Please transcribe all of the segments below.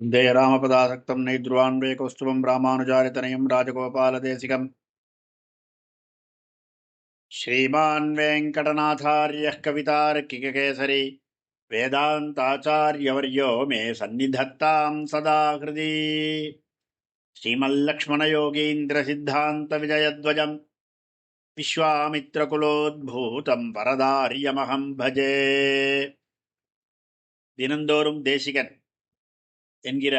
वन्दे रामपदासक्तं नैद्रुवान्वेकौस्तुवं रामानुजारितनयं राजगोपालदेशिकम् श्रीमान् वेङ्कटनाथार्यः कवितार्किककेसरी वेदान्ताचार्यवर्यो मे सन्निधत्तां सदा हृदि श्रीमल्लक्ष्मणयोगीन्द्रसिद्धान्तविजयध्वजं विश्वामित्रकुलोद्भूतं परदार्यमहं भजे ദിനംതോറും ദേശികൻ என்கிற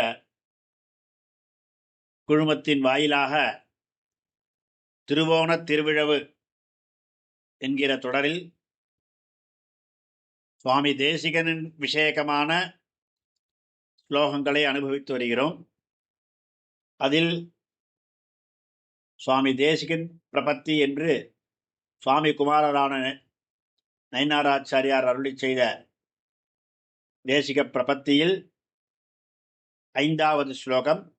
குழுமத்தின் வாயிலாக திருவோணத் திருவிழவு என்கிற தொடரில் சுவாமி தேசிகனின் விஷயகமான ஸ்லோகங்களை அனுபவித்து வருகிறோம். அதில் சுவாமி தேசிகன் பிரபத்தி என்று சுவாமி குமாரரான நயனாராச்சாரியார் அருளி செய்த தேசிக பிரபத்தியில் ஐந்தாவது ஸ்லோகம்.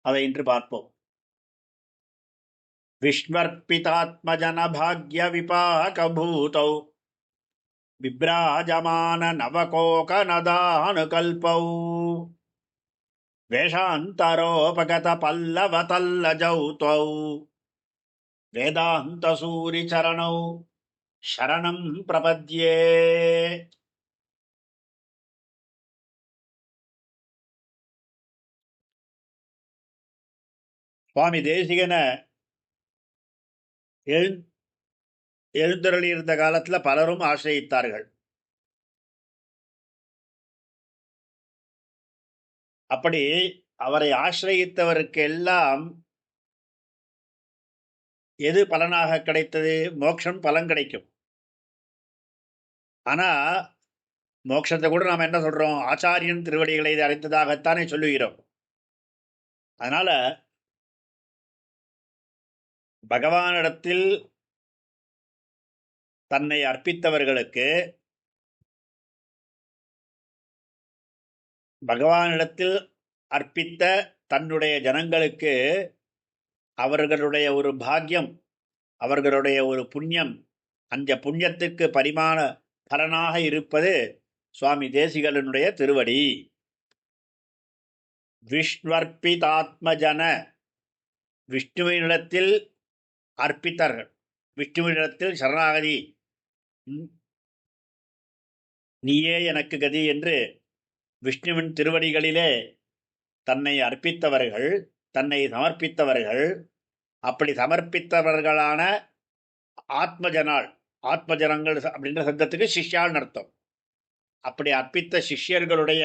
அதை இன்று பார்ப்போம். விஷ்மர்பிதாத்மஜனபாகியவிபாகபூதௌ விப்ராஜமான நவகோகனதானுகல்பௌ வேஷாந்தரோபகத பல்லவதல்லஜௌ துவௌ. வேதாந்தசூரிச்சரணௌ சரணம் பிரபத்யே. சுவாமி தேசிகன எழு எழுந்தருளி இருந்த காலத்தில் பலரும் ஆசிரியித்தார்கள். அப்படி அவரை ஆசிரயித்தவருக்கு எல்லாம் எது பலனாக கிடைத்தது? மோட்சம் பலன் கிடைக்கும். ஆனால் மோட்சத்தை கூட நாம் என்ன சொல்கிறோம் ஆச்சாரியன் திருவடிகளை அழைத்ததாகத்தானே சொல்லுகிறோம். அதனால் பகவானிடத்தில் தன்னை அர்ப்பித்தவர்களுக்கு பகவானிடத்தில் அர்ப்பித்த தன்னுடைய ஜனங்களுக்கு அவர்களுடைய ஒரு பாக்கியம் அவர்களுடைய ஒரு புண்ணியம் அந்த புண்ணியத்துக்கு பரிமாண பலனாக இருப்பது சுவாமி தேசிகலனுடைய திருவடி. விஷ்வர்ப்பிதாத்மஜன விஷ்ணுவினிடத்தில் அர்ப்பித்தார்கள். விஷ்ணுவிடத்தில் சரணாகதி. நீயே எனக்கு கதி என்று விஷ்ணுவின் திருவடிகளிலே தன்னை அர்ப்பித்தவர்கள் தன்னை சமர்ப்பித்தவர்கள் அப்படி சமர்ப்பித்தவர்களான ஆத்மஜனால் ஆத்மஜனங்கள் அப்படின்ற சப்தத்துக்கு சிஷ்யால் அர்த்தம் அப்படி அர்ப்பித்த சிஷ்யர்களுடைய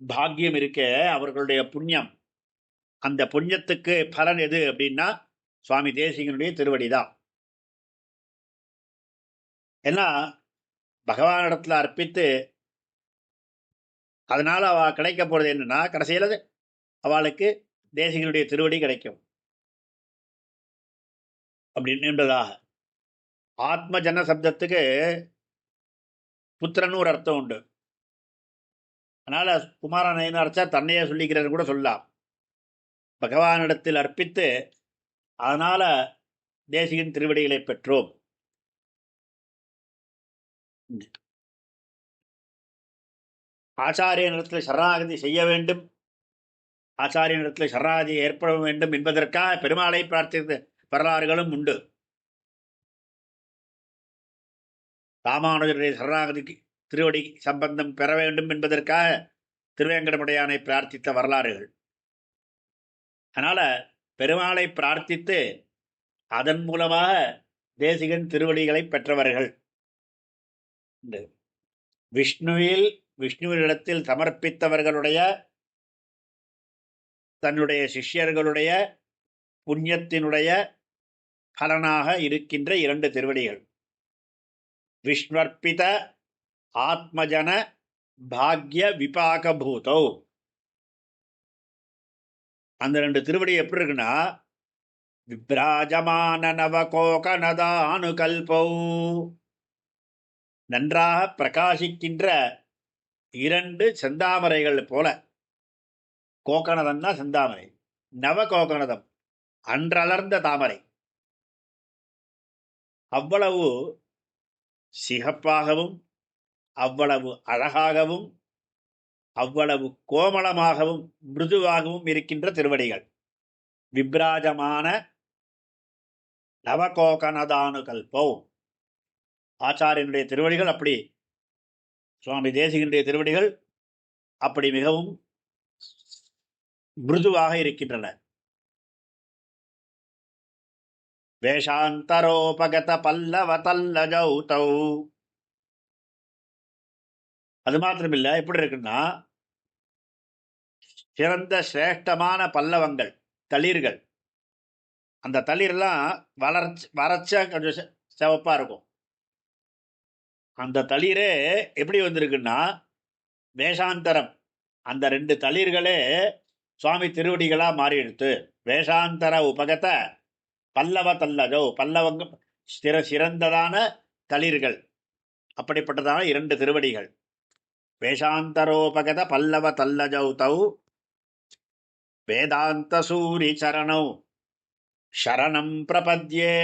பாக்கியம் இருக்கே அவர்களுடைய புண்ணியம். அந்த புண்ணியத்துக்கு பலன் எது அப்படின்னா சுவாமி தேசிகனுடைய திருவடி தான் ஏன்னா பகவானிடத்தில் அர்ப்பித்து அதனால அவ கிடைக்க போறது என்னன்னா கடைசியில் அவளுக்கு தேசிகனுடைய திருவடி கிடைக்கும். அப்படின்னு என்பதாக. ஆத்ம ஜன சப்தத்துக்கு புத்திரன்னு ஒரு அர்த்தம் உண்டு. அதனால குமார அரைச்சா தன்னையே சொல்லிக்கிறன்னு கூட சொல்லலாம். பகவானிடத்தில் அர்ப்பித்து அதனால் தேசிகன் திருவடிகளை பெற்றோம். ஆச்சாரிய நிலத்தில் சரணாகதி செய்ய வேண்டும். ஆச்சாரிய நிலத்தில் சரணாகதி ஏற்பட வேண்டும் என்பதற்காக பெருமாளை பிரார்த்தித்த வரலாறுகளும் உண்டு. ராமானுஜருடைய சரணாகதிக்கு திருவடி சம்பந்தம் பெற வேண்டும் என்பதற்காக திருவேங்கடமுடையானை பிரார்த்தித்த வரலாறுகள். அதனால் பெருமாளை பிரார்த்தித்து அதன் மூலமாக தேசிகன் திருவடிகளை பெற்றவர்கள். விஷ்ணுவில் விஷ்ணுவினிடத்தில் சமர்ப்பித்தவர்களுடைய தன்னுடைய சிஷ்யர்களுடைய புண்ணியத்தினுடைய பலனாக இருக்கின்ற இரண்டு திருவடிகள். விஷ்ணர்ப்பித ஆத்மஜன பாக்ய விபாகபூதோ. அந்த ரெண்டு திருவடி எப்படி இருக்குன்னா விப்ராஜமான நவகோகனதானுகல்பௌ நன்றாக பிரகாசிக்கின்ற இரண்டு செந்தாமரைகள் போல. கோகனதம்னா செந்தாமரை நவ கோகனதம் அன்றலர்ந்த தாமரை. அவ்வளவு சிகப்பாகவும் அவ்வளவு அழகாகவும் அவ்வளவு கோமளமாகவும் மிருதுவாகவும் இருக்கின்ற திருவடிகள். விப்ராஜமான நவகோகனதானு கல்போ ஆச்சாரியனுடைய திருவடிகள் அப்படி சுவாமி தேசிகனுடைய திருவடிகள் அப்படி மிகவும் மிருதுவாக இருக்கின்றன. வேஷாந்தரோபகத பல்லவ தல்லஜௌ அது மாத்திரமில்லை எப்படி இருக்குன்னா சிறந்த சிரேஷ்டமான பல்லவங்கள் தளிர்கள். அந்த தளிர்லாம் வளர்ச்சி வறட்சா கொஞ்சம் செ- இருக்கும். அந்த தளிரே எப்படி வந்திருக்குன்னா வேஷாந்தரம். அந்த ரெண்டு தளிர்களே சுவாமி திருவடிகளாக மாறி எடுத்து வேஷாந்தர உபகத பல்லவ தல்லஜோ பல்லவங்க சிற சிறந்ததான தளிர்கள். அப்படிப்பட்டதான இரண்டு திருவடிகள். வேஷாந்தரோபகத பல்லவ தல்லஜௌ தௌ வேதாந்த சூரி சரணௌ சரணம் பிரபத்யே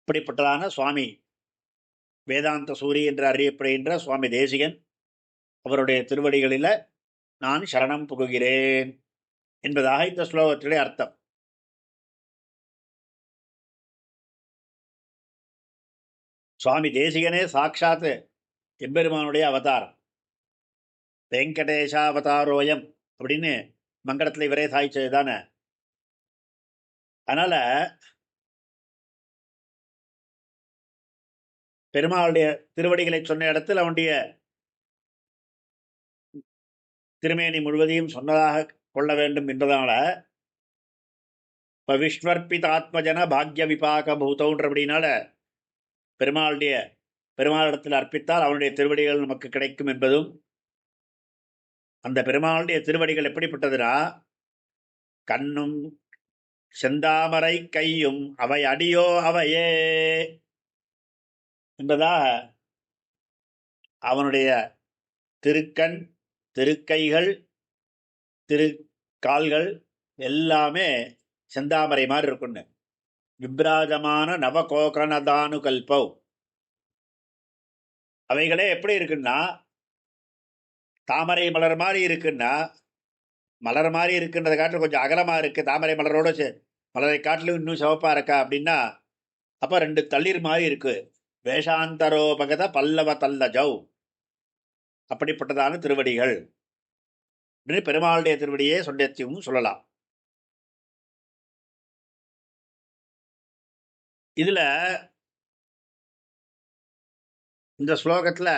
இப்படிப்பட்டதான சுவாமி வேதாந்த சூரி என்று அறியப்படுகின்ற சுவாமி தேசிகன் அவருடைய திருவடிகளில் நான் சரணம் புகுகிறேன் என்பதாக இந்த ஸ்லோகத்திலே அர்த்தம். சுவாமி தேசிகனே சாட்சாத்து எம்பெருமானுடைய அவதாரம். வெங்கடேஷாவதாரோயம் அப்படின்னு மங்களத்தில் இவரே சாய்ச்சது தானே? அதனால் பெருமாளுடைய திருவடிகளை சொன்ன இடத்தில் அவனுடைய திருமேனி முழுவதையும் சொன்னதாக கொள்ள வேண்டும் என்றதால இப்போ விஸ்வர்பிதாத்மஜன பாக்ய விபாக பூதவுன்றபடினால பெருமாளுடைய பெருமாளிடத்தில் அர்ப்பித்தால் அவனுடைய திருவடிகள் நமக்கு கிடைக்கும் என்பதும் அந்த பெருமாளுடைய திருவடிகள் எப்படிப்பட்டதுனா கண்ணும் செந்தாமரை கையும் அவை அடியோ அவையே. என்பதாக அவனுடைய திருக்கண் திருக்கைகள் திருக்கால்கள் எல்லாமே செந்தாமரை மாதிரி இருக்குன்னு. விப்ராஜமான நவகோகனதானு கல்பவ் அவைகளே எப்படி இருக்குன்னா தாமரை மலர் மாதிரி இருக்குன்னா மலர் மாதிரி இருக்குன்றதை காட்டிலும் கொஞ்சம் அகலமாக இருக்குது தாமரை மலரோட மலரை காட்டிலும் இன்னும் சிவப்பாக இருக்கா அப்படின்னா அப்போ ரெண்டு தளிர் மாதிரி இருக்குது வேஷாந்தரோபகத பல்லவ தல்லஜௌ. அப்படிப்பட்டதான திருவடிகள். அப்படின்னு பெருமாளுடைய திருவடியே சொன்னத்தையும் சொல்லலாம். இதில் இந்த ஸ்லோகத்தில்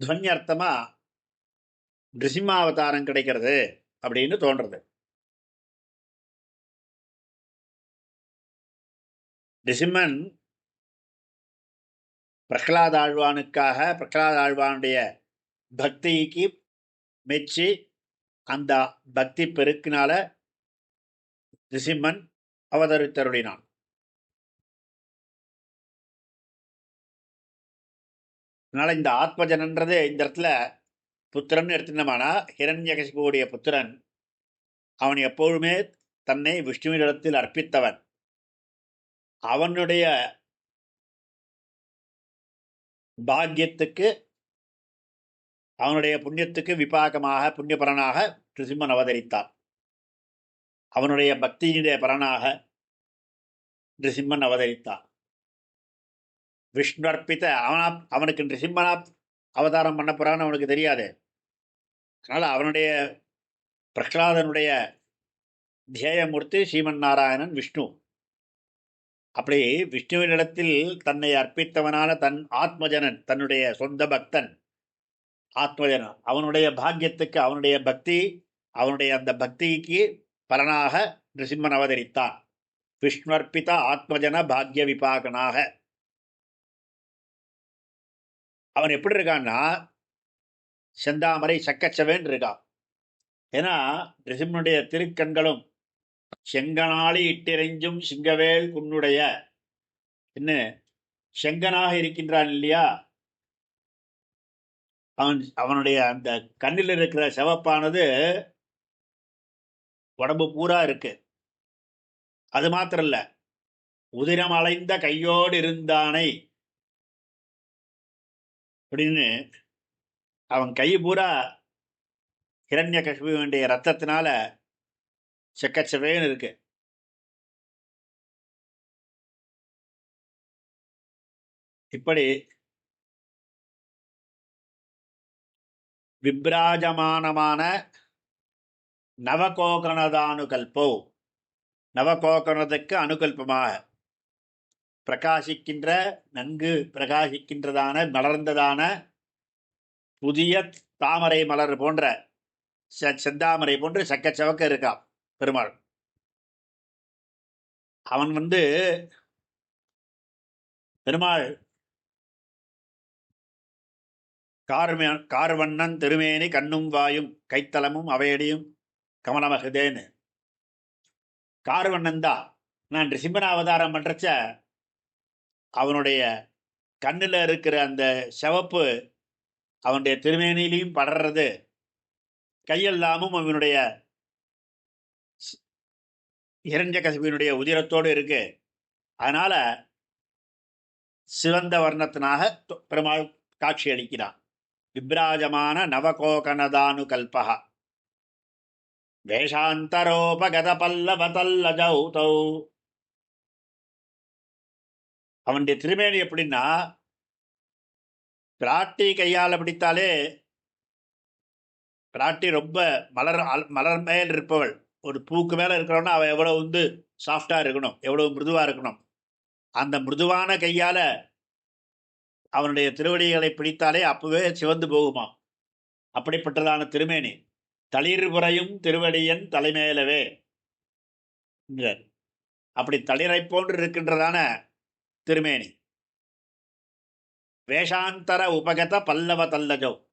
துவன்யர்த்தமாக நிருசிம்மாவதாரம் கிடைக்கிறது அப்படின்னு தோன்றது. நிருசிம்மன் பிரகலாத ஆழ்வானுக்காக பிரகலாத ஆழ்வானுடைய பக்திக்கு மெச்சி அந்த பக்தி பெருக்கினால நிருசிம்மன் அவதரித்தருளினான். அதனால் இந்த ஆத்மஜனன்றது இந்த இடத்துல புத்திரன் எடுத்திருந்தமானா ஹிரண்யகசிபுடைய புத்திரன் அவன் எப்பொழுதுமே தன்னை விஷ்ணுவினிடத்தில் அர்ப்பித்தவன். அவனுடைய பாக்கியத்துக்கு அவனுடைய புண்ணியத்துக்கு விபாகமாக புண்ணிய பலனாக நிருசிம்மன் அவதரித்தான். அவனுடைய பக்தியினுடைய பலனாக நிருசிம்மன் அவதரித்தான். விஷ்ணு அர்ப்பித்த அவனா அவனுக்கு நிருசிம்மனா அவதாரம் பண்ண போகிறான்னு அவனுக்கு தெரியாது. அதனால் அவனுடைய பிரகலாதனுடைய தியேயமூர்த்தி ஸ்ரீமன் நாராயணன் விஷ்ணு. அப்படி விஷ்ணுவினிடத்தில் தன்னை அர்ப்பித்தவனான தன் ஆத்மஜனன் தன்னுடைய சொந்த பக்தன் ஆத்மஜனன் அவனுடைய பாக்கியத்துக்கு அவனுடைய பக்தி அவனுடைய அந்த பக்திக்கு பலனாக நிருசிம்மன் அவதரித்தான். விஷ்ணுவர்ப்பித ஆத்மஜன பாக்ய விபாகனாக. அவன் எப்படி இருக்கான்னா செந்தாமரை சக்கச்சவேன் இருக்கான். ஏன்னா நிருசிம்மனுடைய திருக்கண்களும் செங்கனாளி இட்டிறைஞ்சும் சிங்கவேல் குன்னுடைய என்ன செங்கனாக இருக்கின்றான் இல்லையா? அவன் அவனுடைய அந்த கண்ணில் இருக்கிற சிவப்பானது உடம்பு பூரா இருக்கு. அது மாத்திரம் இல்லை உதிரம் அலைந்த கையோடு இருந்தானை அப்படின்னு அவன் கை பூரா ஹிரண்ய வேண்டிய ரத்தத்தினால செக்கச்சவேன்னு இருக்கு. இப்படி விப்ராஜமானமான நவகோகரணதானுகல்போ நவகோகரணத்துக்கு அனுகல்பமாக பிரகாசிக்கின்ற நன்கு பிரகாசிக்கின்றதான மலர்ந்ததான புதிய தாமரை மலர் போன்ற செ செந்தாமரை போன்று சக்க சவக்க இருக்கான் பெருமாள். அவன் வந்து பெருமாள் கார்மே கார்வண்ணன் திருமேனி கண்ணும் வாயும் கைத்தலமும் அவையடியும் கமலமகுதேன்னு. கார்வண்ணன் தான். நான் சிம்மன அவதாரம் பண்ணுறச்ச அவனுடைய கண்ணில் இருக்கிற அந்த சிவப்பு அவனுடைய திருமேனிலையும் படறது. கையெல்லாமும் அவனுடைய இரஞ்ச கசிபினுடைய உதிரத்தோடு இருக்கு. அதனால சிவந்த வர்ணத்தினாக பெருமாள் காட்சி அளிக்கிறான். விப்ராஜமான நவகோகனதானு கல்பகா வேஷாந்தரோபகத தௌ அவனுடைய திருமேனி எப்படின்னா பிராட்டி கையால் பிடித்தாலே பிராட்டி ரொம்ப மலர் மலர் மேல் இருப்பவள். ஒரு பூக்கு மேலே இருக்கிறவனா அவள் எவ்வளோ வந்து சாஃப்டாக இருக்கணும் எவ்வளோ மிருதுவாக இருக்கணும். அந்த மிருதுவான கையால் அவனுடைய திருவடிகளை பிடித்தாலே அப்பவே சிவந்து போகுமா அப்படிப்பட்டதான திருமேனி. தளிர் புறையும் திருவடியன் தலைமையிலவே அப்படி தளிரை போன்று இருக்கின்றதான திருமேனி. வேஷாந்தர உபகத பல்லவ தல்லஜோ.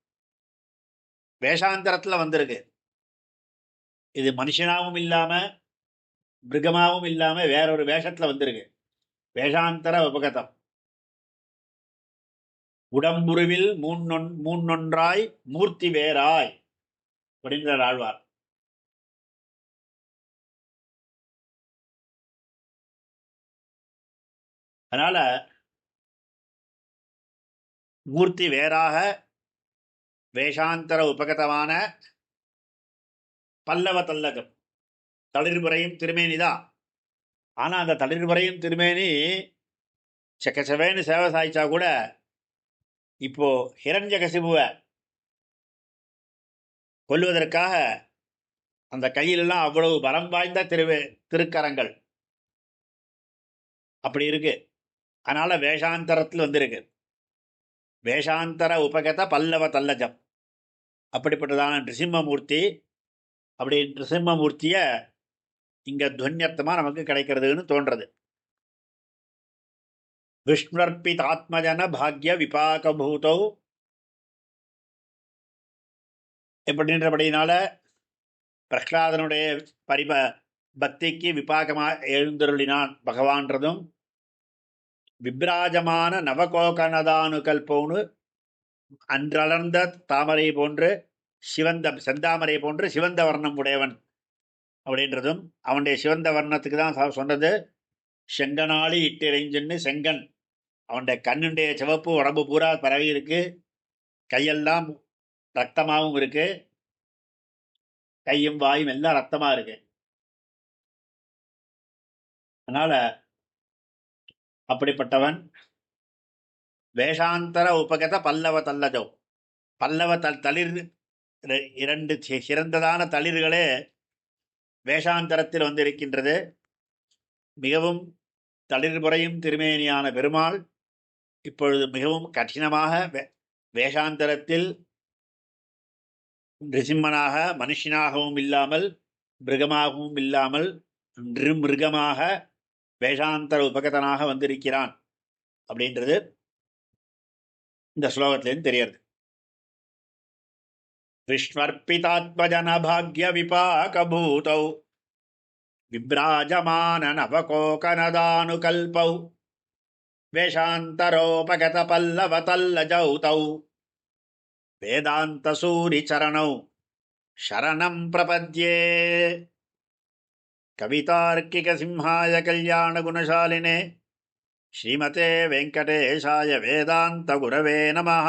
வேஷாந்தரத்தில் வந்திருக்கு. இது மனுஷனாகவும் இல்லாமல் மிருகமாகவும் இல்லாமல் வேறொரு வேஷத்தில் வந்திருக்கு. வேஷாந்தர உபகதம். உடம்புருவில் மூன்னொன் மூன்னொன்றாய் மூர்த்தி வேறாய் அப்படின்றார் ஆழ்வார். அதனால மூர்த்தி வேறாக வேஷாந்தர உபகதமான பல்லவ தல்லகம். தளிர்புறையும் திருமேனி தான். ஆனால் அந்த தளிர்புறையும் திருமேனி செக்கச்சவேன்னு சேவை சாய்ச்சா கூட இப்போ ஹிரண்ய கசிபுவை கொல்வதற்காக அந்த கையிலெல்லாம் அவ்வளவு பலம் வாய்ந்த திரு திருக்கரங்கள். அப்படி இருக்கு. அதனால வேஷாந்தரத்தில் வந்திருக்கு. வேஷாந்தர உபகத பல்லவ தல்லஜம். அப்படிப்பட்டதான நிருசிம்மமூர்த்தி அப்படி நிருசிம்மமூர்த்தியை இங்கே துவன்யத்தமாக நமக்கு கிடைக்கிறதுன்னு தோன்றது. விஷ்ணுர்பிதாத்மஜன பாக்ய விபாகபூதோ. எப்படின்றபடினால பிரஹ்லாதனுடைய பரிப பக்திக்கு விபாகமாக எழுந்தருளினான் பகவான்றதும். விப்ராஜமான நவகோகனதானுகல்போனு அன்றளர்ந்த தாமரை போன்று சிவந்த செந்தாமரை போன்று சிவந்த வர்ணம் உடையவன் அப்படின்றதும் அவனுடைய சிவந்த வர்ணத்துக்கு தான் சொன்னது. செங்கனாளி இட்டிறைஞ்சுன்னு செங்கன். அவனுடைய கண்ணுடைய சிவப்பு உடம்பு பூரா பரவி இருக்கு. கையெல்லாம் ரத்தமாகவும் இருக்கு. கையும் வாயும் எல்லாம் ரத்தமாக இருக்கு. அதனால் அப்படிப்பட்டவன் வேஷாந்தர உபகத பல்லவ தல்லஜோ பல்லவ தல் தளிர் இரண்டு சிறந்ததான தளிர்களே வேஷாந்தரத்தில் வந்திருக்கின்றது. மிகவும் தளிர்புறையும் திருமேனியான பெருமாள் இப்பொழுது மிகவும் கடினமாக வேஷாந்தரத்தில் நிருசிம்மனாக மனுஷனாகவும் இல்லாமல் மிருகமாகவும் இல்லாமல் மிருகமாக வேஷாந்தர உபகதனாக வந்திருக்கிறான் அப்படின்றது இந்த ஸ்லோகத்திலேருந்து தெரியறது. விஷ்வர்பிதாத்மஜனபாகிய விபாகபூதௌ விப்ராஜமான நவகோகனதானுகல்பௌ வேஷாந்தரோபகத பல்லவ பல்லவதல்லஜௌ தௌ வேதாந்தசூரிச்சரணௌ சரணம் பிரபத்யே. कवितार्किकसिंहाय कल्याणगुणशालिने श्रीमते वेङ्कटेशाय वेदान्तगुरवे नमः